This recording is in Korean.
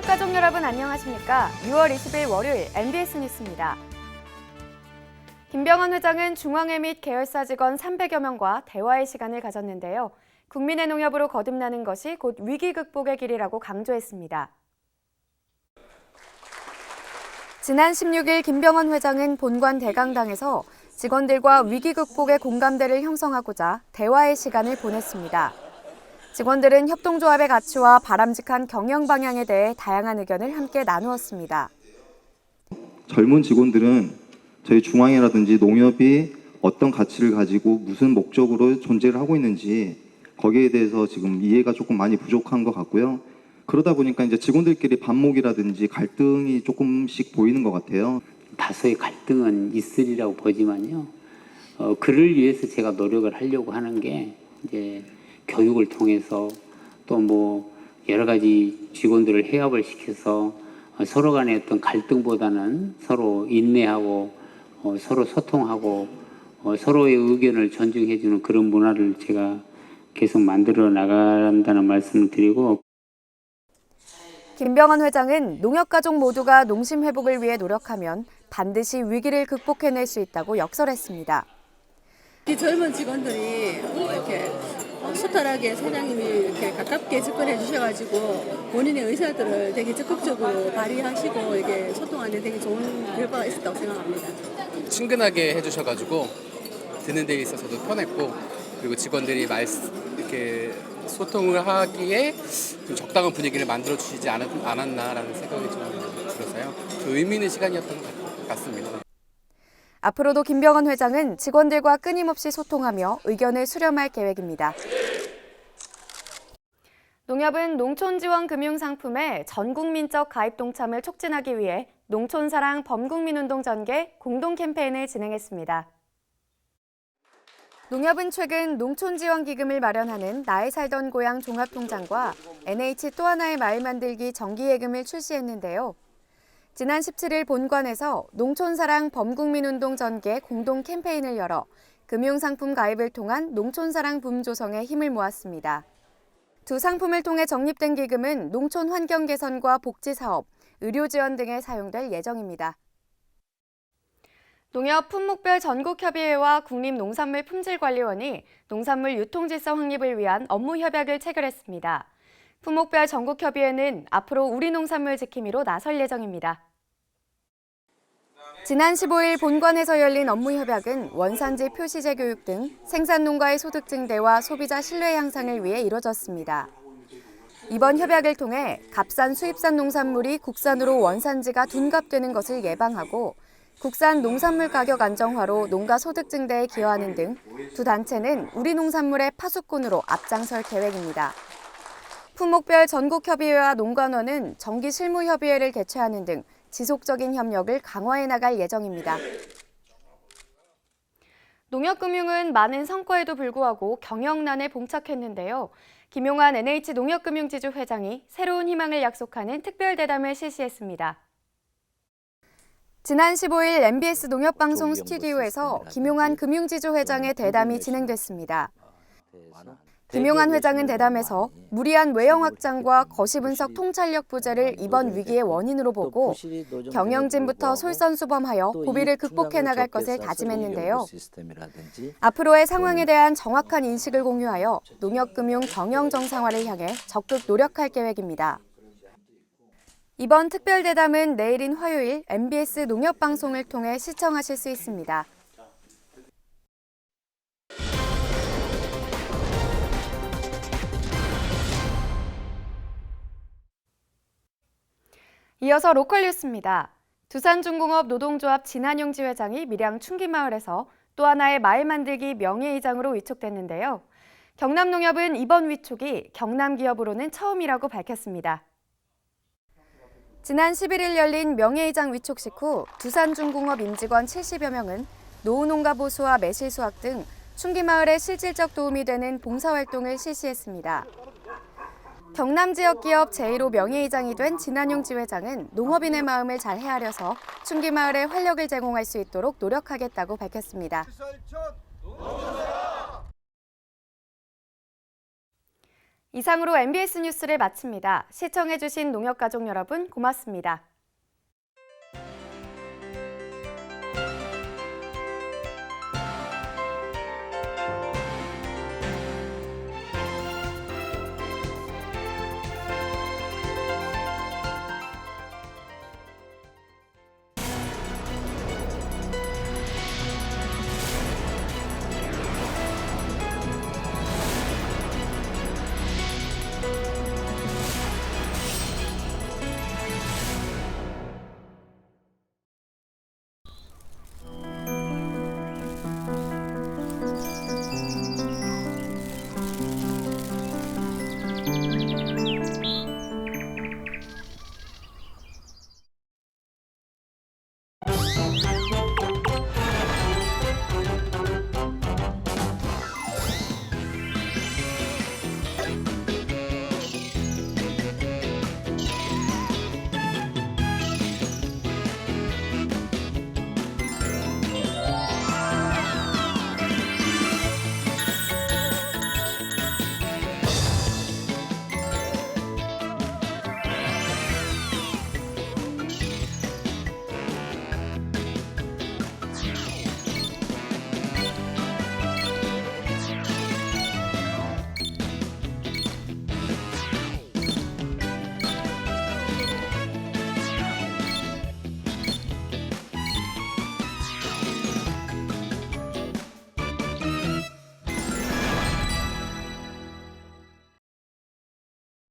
농협가족 여러분 안녕하십니까? 6월 20일 월요일 MBS 뉴스입니다. 김병헌 회장은 중앙회 및 계열사 직원 300여 명과 대화의 시간을 가졌는데요. 국민의 농협으로 거듭나는 것이 곧 위기 극복의 길이라고 강조했습니다. 지난 16일 김병헌 회장은 본관 대강당에서 직원들과 위기 극복의 공감대를 형성하고자 대화의 시간을 보냈습니다. 직원들은 협동조합의 가치와 바람직한 경영 방향에 대해 다양한 의견을 함께 나누었습니다. 젊은 직원들은 저희 중앙이라든지 농협이 어떤 가치를 가지고 무슨 목적으로 존재를 하고 있는지 거기에 대해서 지금 이해가 조금 많이 부족한 것 같고요. 그러다 보니까 이제 직원들끼리 반목이라든지 갈등이 조금씩 보이는 것 같아요. 다소의 갈등은 있으리라고 보지만요. 어, 그를 위해서 제가 노력을 하려고 하는 게 이제 교육을 통해서 또 뭐 여러 가지 직원들을 해협을 시켜서 어, 서로 간의 어떤 갈등보다는 서로 인내하고 어, 서로 소통하고 어, 서로의 의견을 존중해주는 그런 문화를 제가 계속 만들어 나간다는 말씀을 드리고 김병헌 회장은 농협 가족 모두가 농심 회복을 위해 노력하면 반드시 위기를 극복해낼 수 있다고 역설했습니다. 이 젊은 직원들이 어, 이렇게 어, 소탈하게 사장님이 이렇게 가깝게 접근해 주셔가지고 본인의 의사들을 되게 적극적으로 발휘하시고 이게 소통하는 데 되게 좋은 결과가 있었다고 생각합니다. 친근하게 해주셔가지고 듣는 데 있어서도 편했고 그리고 직원들이 말 이렇게 소통을 하기에 좀 적당한 분위기를 만들어 주시지 않았, 않았나라는 생각이 좀 들어서요. 좀 의미 있는 시간이었던 것 같습니다. 앞으로도 김병헌 회장은 직원들과 끊임없이 소통하며 의견을 수렴할 계획입니다. 농협은 농촌지원 금융상품의 전국민적 가입 동참을 촉진하기 위해 농촌사랑 범국민운동 전개 공동 캠페인을 진행했습니다. 농협은 최근 농촌지원기금을 마련하는 나의 살던 고향 종합통장과 NH 또 하나의 마을 만들기 정기예금을 출시했는데요. 지난 17일 본관에서 농촌사랑 범국민운동 전개 공동 캠페인을 열어 금융상품 가입을 통한 농촌사랑 붐 조성에 힘을 모았습니다. 두 상품을 통해 적립된 기금은 농촌 환경 개선과 복지 사업, 의료 지원 등에 사용될 예정입니다. 농협 품목별 전국협의회와 국립농산물 품질관리원이 농산물 유통질서 확립을 위한 업무 협약을 체결했습니다. 품목별 전국협의회는 앞으로 우리 농산물 지킴이로 나설 예정입니다. 지난 15일 본관에서 열린 업무 협약은 원산지 표시제 교육 등 생산농가의 소득 증대와 소비자 신뢰 향상을 위해 이뤄졌습니다. 이번 협약을 통해 값싼 수입산 농산물이 국산으로 원산지가 둔갑되는 것을 예방하고 국산 농산물 가격 안정화로 농가 소득 증대에 기여하는 등 두 단체는 우리 농산물의 파수꾼으로 앞장설 계획입니다. 품목별 전국협의회와 농관원은 정기 실무협의회를 개최하는 등 지속적인 협력을 강화해 나갈 예정입니다. 농협금융은 많은 성과에도 불구하고 경영난에 봉착했는데요. 김용환 NH 농협금융지주 회장이 새로운 희망을 약속하는 특별 대담을 실시했습니다. 지난 15일 MBS 농협방송 스튜디오에서 김용환 금융지주 회장의 대담이 진행됐습니다. 김용환 회장은 대담에서 무리한 외형 확장과 거시 분석 통찰력 부재를 이번 위기의 원인으로 보고 경영진부터 솔선수범하여 고비를 극복해 나갈 것을 다짐했는데요. 앞으로의 상황에 대한 정확한 인식을 공유하여 농협금융 경영 정상화를 향해 적극 노력할 계획입니다. 이번 특별 대담은 내일인 화요일 MBS 농협 방송을 통해 시청하실 수 있습니다. 이어서 로컬 뉴스입니다. 두산중공업 노동조합 진한용 지 회장이 밀양 충기마을에서 또 하나의 마을 만들기 명예의장으로 위촉됐는데요. 경남농협은 이번 위촉이 경남 기업으로는 처음이라고 밝혔습니다. 지난 11일 열린 명예의장 위촉식 후 두산중공업 임직원 70여 명은 노후농가 보수와 매실 수확 등 충기마을에 실질적 도움이 되는 봉사활동을 실시했습니다. 경남 지역 기업 제1호 명예이장이 된 진한용 지회장은 농업인의 마음을 잘 헤아려서 충기 마을에 활력을 제공할 수 있도록 노력하겠다고 밝혔습니다. 이상으로 MBS 뉴스를 마칩니다. 시청해주신 농협가족 여러분 고맙습니다.